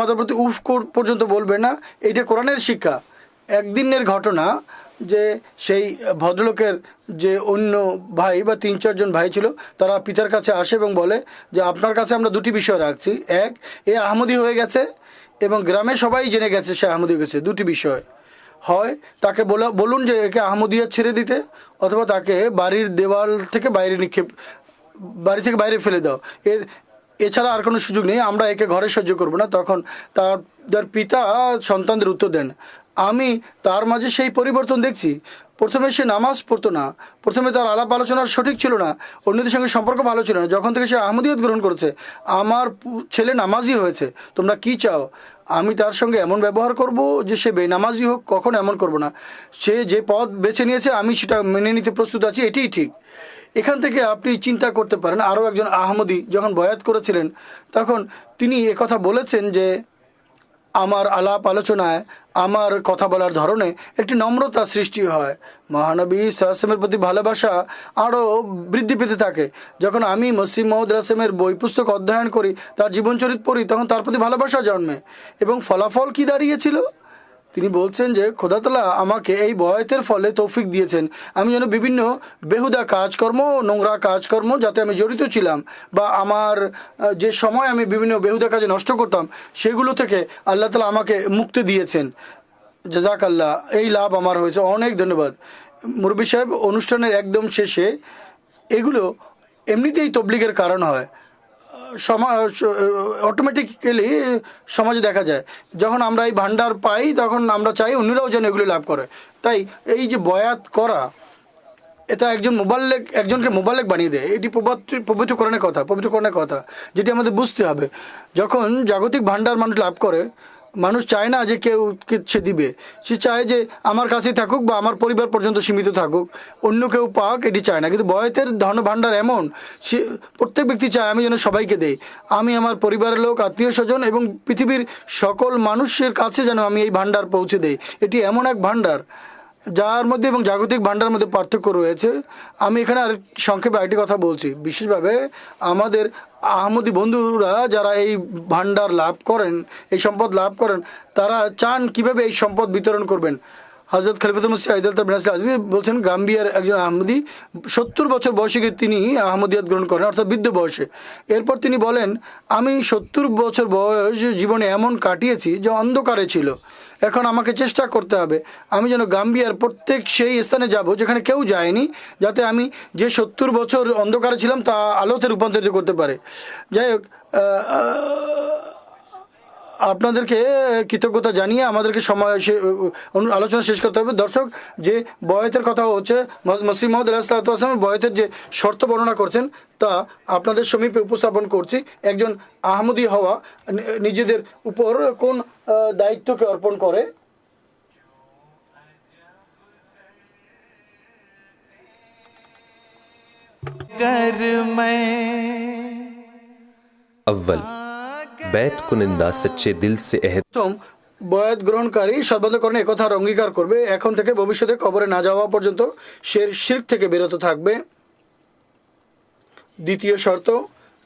আমাদের প্রতি উফ পর্যন্ত বলবে না। এটা কোরআনের শিক্ষা। একদিনের ঘটনা যে সেই ভদ্রলোকের যে অন্য ভাই বা তিন চারজন ভাই ছিল, তারা পিতার কাছে আসে এবং বলে যে, আপনার কাছে আমরা দুটি বিষয় রাখছি। এক, এ আহমদি হয়ে গেছে এবং গ্রামে সবাই জেনে গেছে সে আহমদি হয়ে গেছে। দুটি বিষয়। হয়, তাকে বলা, বলুন যে, একে আহমদিয়া ছেড়ে দিতে অথবা তাকে বাড়ির দেওয়াল থেকে বাইরে নিক্ষেপ, বাড়ি থেকে বাইরে ফেলে দাও। এর এছাড়া আর কোনো সুযোগ নেই, আমরা একে ঘরে সহ্য করব না। তখন তার পিতা সন্তানদের উত্তর দেন, আমি তার মাঝে সেই পরিবর্তন দেখছি। প্রথমে সে নামাজ পড়তো না, প্রথমে তার আলাপ আলোচনা সঠিক ছিল না, অন্যদের সঙ্গে সম্পর্ক ভালো ছিল না। যখন থেকে সে আহমদিয়ত গ্রহণ করেছে, আমার ছেলে নামাজি হয়েছে, তোমরা কি চাও? আমি তার সঙ্গে এমন ব্যবহার করব যে সে বেনামাজি হোক, কখন এমন করব না। সে যে পথ বেছে নিয়েছে, আমি সেটা মেনে নিতে প্রস্তুত আছি, এটাই ঠিক। এখান থেকে আপনি চিন্তা করতে পারেন। আরও একজন আহমদি যখন বয়াত করেছিলেন, তখন তিনি কথা বলেছেন যে, আমার আলাপ আলোচনায়, আমার কথা বলার ধরনে একটি নম্রতা সৃষ্টি হয়। মহানবী সাহসেমের প্রতি ভালোবাসা আরও বৃদ্ধি পেতে থাকে। যখন আমি মসিম মহম্মদ রাসেমের বই পুস্তক অধ্যয়ন করি, তার জীবনচরিত পড়ি, তখন তার প্রতি ভালোবাসা জন্মে। এবং ফলাফল কি দাঁড়িয়েছিল? তিনি বলছেন যে, খোদাতলা আমাকে এই বয়তের ফলে তৌফিক দিয়েছেন। আমি যেন বিভিন্ন বেহুদা কাজকর্ম, নোংরা কাজকর্ম যাতে আমি জড়িত ছিলাম বা আমার যে সময় আমি বিভিন্ন বেহুদা কাজে নষ্ট করতাম, সেগুলো থেকে আল্লাহ তালা আমাকে মুক্তি দিয়েছেন। জাজাক আল্লাহ এই লাভ আমার হয়েছে। অনেক ধন্যবাদ। মুরব্বী সাহেব, অনুষ্ঠানের একদম শেষে এগুলো এমনিতেই তবলিগের কারণ হয়। অটোমেটিক্যালি সমাজে দেখা যায়। যখন আমরা এই ভান্ডার পাই, তখন আমরা চাই অন্যরাও যেন এগুলি লাভ করে। তাই এই যে বয়াত করা, এটা একজন মোবাল্লেক, একজনকে মোবাল্লেক বানিয়ে দেয়। এটি পবিত্র- পবিত্রকরণের কথা পবিত্রকরণের কথা, যেটি আমাদের বুঝতে হবে। যখন জাগতিক ভান্ডার মানুষ লাভ করে মানুষ চায় না যে কেউ সে দিবে। সে চায় যে আমার কাছে থাকুক বা আমার পরিবার পর্যন্ত সীমিত থাকুক। অন্য কেউ পাক, এটি চায় না। কিন্তু বয়তের ধন ভাণ্ডার এমন, সে প্রত্যেক ব্যক্তি চায় আমি যেন সবাইকে দেই। আমি আমার পরিবারের লোক, আত্মীয় স্বজন এবং পৃথিবীর সকল মানুষের কাছে যেন আমি এই ভাণ্ডার পৌঁছে দেই। এটি এমন এক ভাণ্ডার। যার মধ্যে এবং জাগতিক ভাণ্ডার মধ্যে পার্থক্য রয়েছে, আমি এখানে আর সংক্ষেপে আরেকটি কথা বলছি। বিশেষভাবে আমাদের আহমদি বন্ধুরা যারা এই ভাণ্ডার লাভ করেন, এই সম্পদ লাভ করেন, তারা চান কীভাবে এই সম্পদ বিতরণ করবেন। হজরত খলিফাতুল মসিহ আইদাল বলছেন, গাম্বিয়ার একজন আহমদি সত্তর বছর বয়সে গিয়ে তিনি আহমদিয়াত গ্রহণ করেন, অর্থাৎ বৃদ্ধ বয়সে। এরপর তিনি বলেন, আমি সত্তর বছর বয়স জীবনে এমন কাটিয়েছি যে অন্ধকারে ছিল। এখন আমাকে চেষ্টা করতে হবে। আমি যেন গাম্বিয়ার প্রত্যেক সেই স্থানে যাব যেখানে কেউ যায়নি, যাতে আমি যে সত্তর বছর অন্ধকারে ছিলাম তা আলোতে রূপান্তরিত করতে পারে। যাই হোক আপনাদেরকে কৃতজ্ঞতা জানিয়ে আমাদেরকে সময় আলোচনা শেষ করতে হবে। দর্শক যে বয়তের কথা হচ্ছে মসিম মোহাম্মদ আলাহিসামের বয়তের যে শর্ত বর্ণনা করছেন তা আপনাদের সমীপে উপস্থাপন করছি। একজন আহমদি হওয়া নিজেদের উপর কোন দায়িত্বকে অর্পণ করে? कर ব্যয় কুনিন্দা সচ্চে দিল সে এহ তুম বয়াত গ্রহণকারী সর্বান্তকরণে একথার অঙ্গীকার করবে। এখন থেকে ভবিষ্যতে কবরে না যাওয়া পর্যন্ত সে শির্ক থেকে বিরত থাকবে। দ্বিতীয় শর্ত,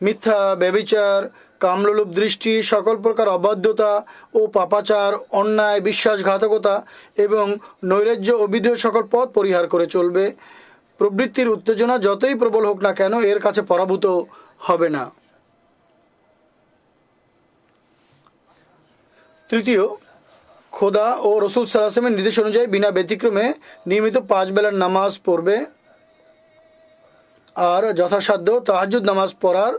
মিথ্যা ব্যবিচার কামলোলুপ দৃষ্টি, সকল প্রকার অবাধ্যতা ও পাপাচার, অন্যায়, বিশ্বাসঘাতকতা এবং নৈরাজ্য ও বিদ্রোহ সকল পথ পরিহার করে চলবে। প্রবৃত্তির উত্তেজনা যতই প্রবল হোক না কেন, এর কাছে পরাভূত হবে না। তৃতীয়, খোদা ও রসুল সাল্লাহামের নির্দেশ অনুযায়ী বিনা ব্যতিক্রমে নিয়মিত পাঁচ বেলার নামাজ পড়বে। আর যথাসাধ্য তাহাজুদ নামাজ পড়ার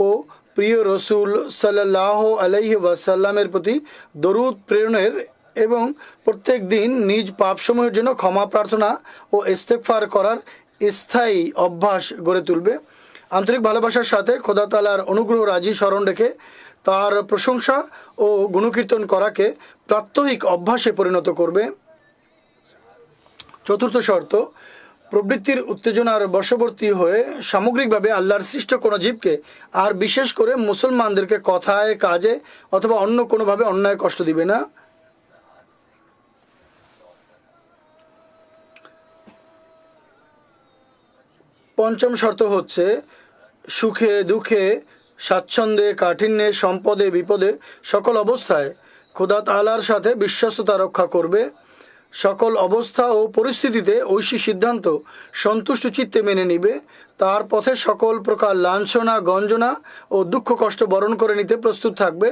ও প্রিয় রসুল সাল্লাহ আলাইহি ওয়াসাল্লামের প্রতি দরুদ প্রেরণের এবং প্রত্যেক দিন নিজ পাপসমূহের জন্য ক্ষমা প্রার্থনা ও ইস্তেকফার করার স্থায়ী অভ্যাস গড়ে তুলবে। আন্তরিক ভালোবাসার সাথে খোদা তালার অনুগ্রহ রাজি স্মরণ রেখে তার প্রশংসা ও গুণকীর্তন করাকে প্রাত্যহিক অভ্যাসে পরিণত করবে। চতুর্থ শর্ত, প্রবৃত্তির উত্তেজনার বশবর্তী হয়ে সামগ্রিকভাবে আল্লাহর সৃষ্ট কোনো জীবকে আর বিশেষ করে মুসলমানদেরকে কথায়, কাজে অথবা অন্য কোনোভাবে অন্যায় কষ্ট দিবে না। পঞ্চম শর্ত হচ্ছে সুখে দুঃখে স্বাচ্ছন্দ্যে, কাঠিন্যে, সম্পদে, বিপদে, সকল অবস্থায় খোদা তালার সাথে বিশ্বস্ততা রক্ষা করবে। সকল অবস্থা ও পরিস্থিতিতে ঐশী সিদ্ধান্ত সন্তুষ্ট চিত্তে মেনে নিবে। তার পথে সকল প্রকার লাঞ্ছনা, গঞ্জনা ও দুঃখ কষ্ট বরণ করে নিতে প্রস্তুত থাকবে।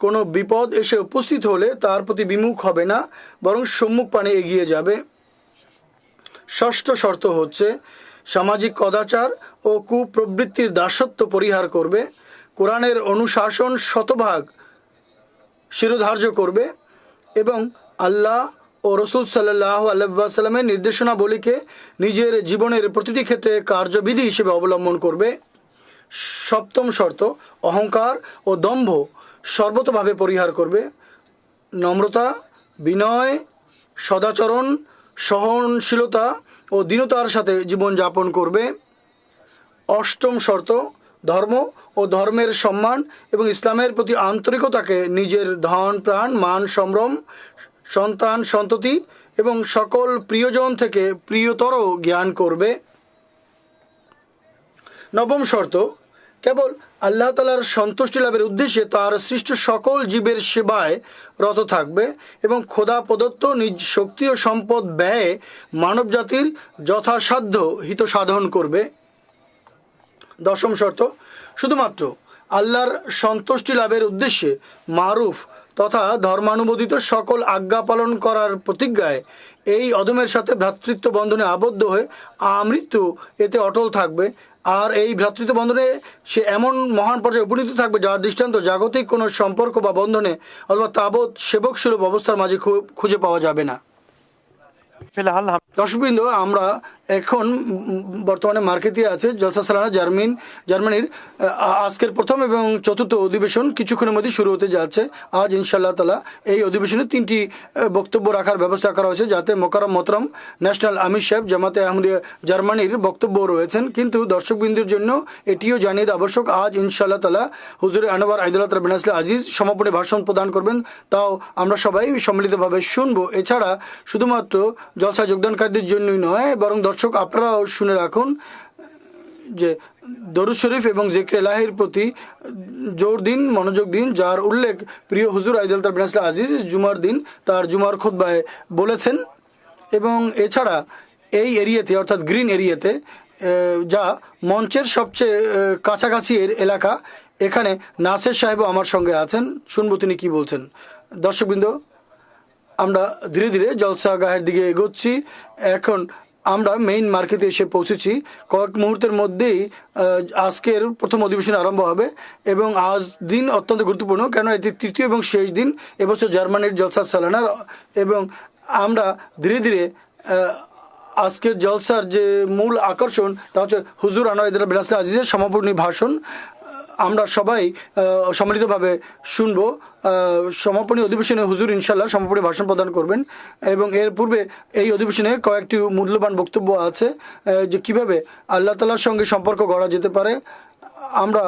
কোনো বিপদ এসে উপস্থিত হলে তার প্রতি বিমুখ হবে না, বরং সম্মুখ পানে এগিয়ে যাবে। ষষ্ঠ শর্ত হচ্ছে, সামাজিক কদাচার ও কুপ্রবৃত্তির দাসত্ব পরিহার করবে। কোরআনের অনুশাসন শতভাগ শিরোধার্য করবে এবং আল্লাহ ও রসুল সাল্লাহ আল্লাহামের নির্দেশনাবলীকে নিজের জীবনের প্রতিটি ক্ষেত্রে কার্যবিধি হিসেবে অবলম্বন করবে। সপ্তম শর্ত, অহংকার ও দম্ভ সর্বতভাবে পরিহার করবে। নম্রতা, বিনয়, সদাচরণ, সহনশীলতা ও দীনতার সাথে জীবনযাপন করবে। অষ্টম শর্ত ধর্ম ও ধর্মের সম্মান এবং ইসলামের প্রতি আন্তরিকতাকে নিজের ধন, প্রাণ, মান, সম্ভ্রম, সন্তান, সন্ততি এবং সকল প্রিয়জন থেকে প্রিয়তর জ্ঞান করবে। নবম শর্ত, কেবল আল্লাহ তালার সন্তুষ্টি লাভের উদ্দেশ্যে তার সৃষ্ট সকল জীবের সেবায় রত থাকবে এবং খোদা প্রদত্ত নিজ শক্তি ও সম্পদ ব্যয়ে মানবজাতির যথাসাধ্য হিত সাধন করবে। দশম শর্ত শুধুমাত্র আল্লাহর সন্তুষ্টি লাভের উদ্দেশ্যে মারুফ তথা ধর্মানুমোদিত সকল আজ্ঞা পালন করার প্রতিজ্ঞায় এই অদমের সাথে ভ্রাতৃত্ব বন্ধনে আবদ্ধ হয়ে আমৃত্যু এতে অটল থাকবে। আর এই ভ্রাতৃত্ব বন্ধনে সে এমন মহান পর্যায়ে উপনীত থাকবে যার দৃষ্টান্ত জাগতিক কোনো সম্পর্ক বা বন্ধনে অথবা তাবৎ সেবক সুলভ অবস্থার মাঝে খুঁজে পাওয়া যাবে না। দর্শকবৃন্দ আমরা এখন বর্তমানে মার্কেটে আছে জলসা সালানা জার্মিন, জার্মানির আজকের প্রথম এবং চতুর্থ অধিবেশন কিছুক্ষণের মধ্যে শুরু হতে যাচ্ছে। আজ ইনশাল্লাহ তালা এই অধিবেশনে তিনটি বক্তব্য রাখার ব্যবস্থা করা হয়েছে যাতে মোকারম মোতরম ন্যাশনাল আমির সাহেব জামাতে আহমদিয়া জার্মানির বক্তব্য রয়েছেন। কিন্তু দর্শকবৃন্দের জন্য এটিও জানিয়ে দেওয়া আবশ্যক, আজ ইনশাল্লাহ তালা হুজুর আনোয়ার আইদুল্লাহ রবিন আসলে আজিজ সমাপনী ভাষণ প্রদান করবেন। তাও আমরা সবাই সম্মিলিতভাবে শুনব। এছাড়া শুধুমাত্র জলসা যোগদানকারীদের জন্যই নয়, বরং দর্শক আপনারাও শুনে রাখুন, যে দরুদ শরীফ এবং জেকরে লাহির প্রতি জোর দিন, মনোযোগ দিন, যার উল্লেখ প্রিয় হুজুর আইদুল তার আসলে আজিজ জুমার দিন তার জুমার খুদ্বায় বলেছেন। এবং এছাড়া এই এরিয়াতে, অর্থাৎ গ্রিন এরিয়াতে যা মঞ্চের সবচেয়ে কাছাকাছি এর এলাকা, এখানে নাসের সাহেবও আমার সঙ্গে আছেন। শুনব তিনি কি বলছেন। দর্শকবৃন্দ, আমরা ধীরে ধীরে জলসা গাহের দিকে এগোচ্ছি। এখন আমরা মেইন মার্কেটে এসে পৌঁছেছি। কয়েক মুহূর্তের মধ্যেই আজকের প্রথম অধিবেশন আরম্ভ হবে এবং আজ দিন অত্যন্ত গুরুত্বপূর্ণ কেন এটি তৃতীয় এবং শেষ দিন। এবছর জার্মানির জলসা সালানার এবং আমরা ধীরে ধীরে আজকের জলসার যে মূল আকর্ষণ, তা হচ্ছে হুজুর আনোয়ার বিলাসলা আজিজের সমাপনী ভাষণ। আমরা সবাই সম্মিলিতভাবে শুনব। সমাপনী অধিবেশনে হুজুর ইনশাল্লাহ সমাপনী ভাষণ প্রদান করবেন। এবং এর পূর্বে এই অধিবেশনে কয়েকটি মূল্যবান বক্তব্য আছে যে কীভাবে আল্লাহ তালার সঙ্গে সম্পর্ক গড়া যেতে পারে। আমরা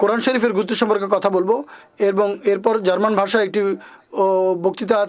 কোরআন শরীফের গুরুত্ব সম্পর্কে কথা বলব। এবং এরপর জার্মান ভাষায় একটি বক্তৃতা আছে।